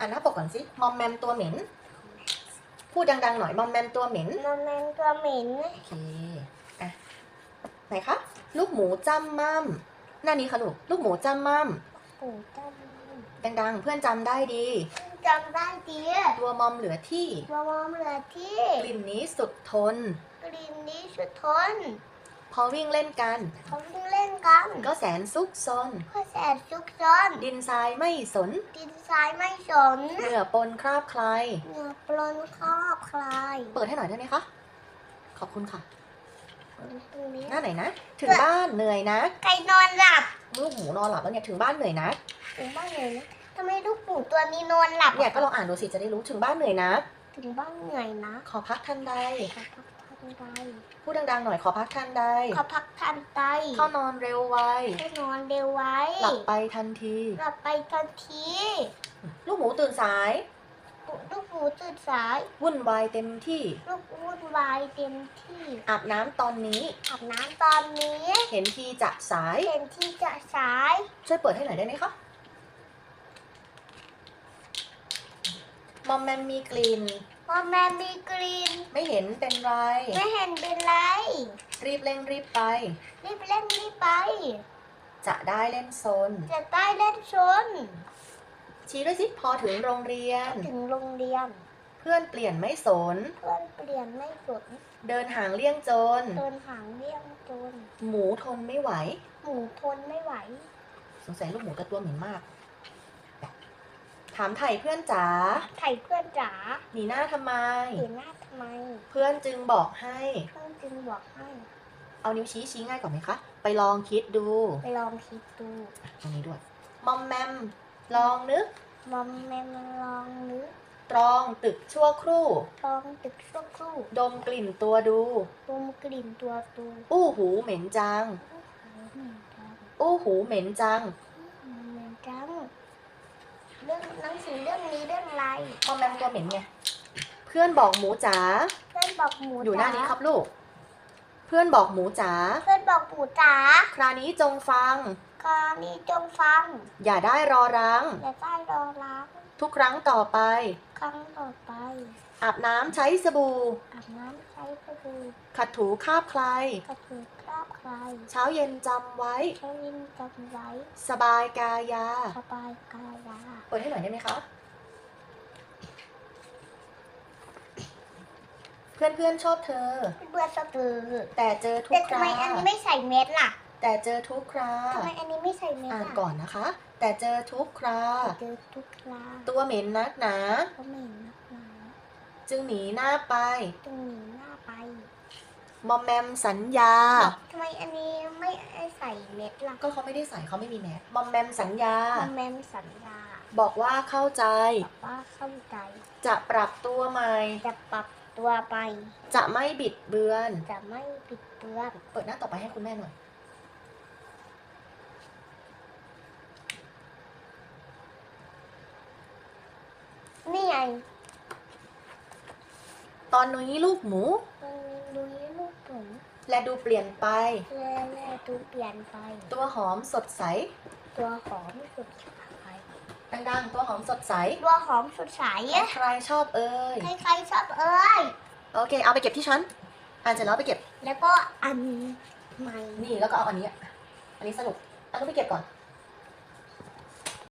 อ่านหน้าปกก่อนสิมอมแมมตัวเหม็น พูดดังๆหน่อยมอมแมมตัวเหม็นมันแมงตัวเหม็นโอเคอะไหนคะลูกหมูจ้ำม่ำหน้านี้ค่ะลูกลูกหมูจ้ำม่ปู่จำดังๆ เพื่อนจำได้ดีำจำได้ดีตัวมอมเหลือที่ตัวมอมเหลือที่ กลิ่นนี้สุดทน กลิ่นนี้สุดทน พอวิ่งเล่นกัน เขาเพิ่งเล่นกันก็แสนซุกซน ก็แสบซุกซนดินทรายไม่สน ดินทรายไม่สนเหงื่อปนคราบใครเหงื่อปลนครอบคลายเปิดให้หน่อยได้ไหมคะ ขอบคุณค่ะตรงนี้หน้าไหนนะ ถึงบ้านเหนื่อยนะใครนอนหลับลูกหมูนอนหลับแล้วเนี่ยถึงบ้านเหนื่อยนะถึงบ้านเลยนะทำไมลูกปู่ตัวนี้นอนหลับเนี่ยก็ลองอ่านดูสิจะได้รู้ถึงบ้านเหนื่อยนะ ถึงบ้านเหนื่อยนะ ขอพักทันใดขอพัก ทันใดพูดดังๆหน่อยขอพักทันใดขอพักทันใดเข้านอนเร็วไวให้นอนเร็วไว้หลับไปทันทีหลับไปทันที ลูกหมูตื่นสายลูกปู่ตื่นสาย วุ่นวายเต็มที่ ลูกวุ่นวายเต็มที่ อาบน้ำตอนนี้อาบน้ำตอนนี้ เห็นทีจะสาย เห็นที่จะสาย ช่วยเปิดให้หน่อยได้ไหมคะมอมแมมมีกลิ่น พอแม่มีกรีน ไม่เห็นเป็นไร ไม่เห็นเป็นไร รีบเร่งรีบไป รีบเล่นรีบไป จะได้เล่นโซน จะได้เล่นชน ชี้ด้วยสิพอถึงโรงเรียน ถึงโรงเรียน เพื่อนเปลี่ยนไม่สน เพื่อนเปลี่ยนไม่สน เดินห่างเลี่ยงโจร เดินหางเลี่ยงจนหมูทนไม่ไหว หมูทนไม่ไหว สงสัยลูกหมูกระตัวเหม็นมากถามไถ่เพื่อนจ๋า ไถ่เพื่อนจ๋าหนีหน้าทำไมเห็นหน้าทำไม เพื่อนจึงบอกให้ เพื่อนจึงบอกให้ เอานิ้วชี้ชี้ง่ายกว่าไหมคะ ไปลองคิดดู ไปลองคิดดู ตรงนี้ด้วย มอมแมม ลองนึก มอมแมมลองนึก ตรองตึกชั่วครู่ลองตึกชั่วครู่ ดมกลิ่นตัวดู ดมกลิ่นตัวตูอู้หูเหม็นจัง อู้หูเหม็นจังเหมือนจังเรื่องหนังสือเรื่องนี้เรื่องอะไรมอมแมมตัวเหม็นไงเพื่อนบอกหมูจ๋าเพื่อนบอกหมูอยู่หน้านี้จ๋ครับลูก เพื่อนบอกหมูจ๋าเพื่อนบอกหมูจ๋าคราวนี้จงฟังกรณีจงฟัง อย่าได้รอรังอย่าได้รอรับทุกครั้งต่อไป ครั้งต่อไป อาบน้ำใช้สบู่อาบน้ำใช้สบู่ขัดถูคราบใครกระถือคราบใครเช้าเย็นจำไว้ใช้วินจำไว้ สบายกายา สบายกายา เปิดให้หน่อยได้ไหมคะ เพื่อนเพื่อนๆชอบเธอ เบื่อสะดือแต่เจอทุแต่กคทำไมราอันนี้ไม่ใส่เม็ดล่ะแต่เจอทุกคราทำไมอันนี้ไม่ใส่เม็ดอ่านล่ะก่อนนะคะ แต่เจอทุกคราเจอทุกคราตัวเหม็นนักหนา ก็ไม่นักหนาจึงหนีหน้าไป ตรงหนีหน้าไป มอมแมมสัญญา ทำไมอันนี้ไม่ใส่เม็ดล่ะก็เขาไม่ได้ใส่เขาไม่มีแมสมอมแมมสัญญาแมมสัญญาบอกว่าเข้าใจบอกว่าเข้าใจ จะปรับตัวใหม่ จะปรับตัวไป จะไม่บิดเบือน จะไม่ปิดเบือนเปิดหน้าต่อไปให้คุณแม่หน่อย นี่ไงตอนนี้ลูกหมู มันดูนี่ลูกผม และดูเปลี่ยนไป แล่แล่ดูเปลี่ยนไป ตัวหอมสดใส ตัวหอมสดใสดังๆตัวหอมสดใส ตัวหอมสดใส ใครชอบเอ่ย ใครๆชอบเอ้ยโอเค เอาไปเก็บที่ชั้น อ่านเสร็จแล้วไปเก็บ แล้วก็อันใหม่ นี่แล้วก็เอาอันนี้ อันนี้สนุกเอาต้องไปเก็บก่อน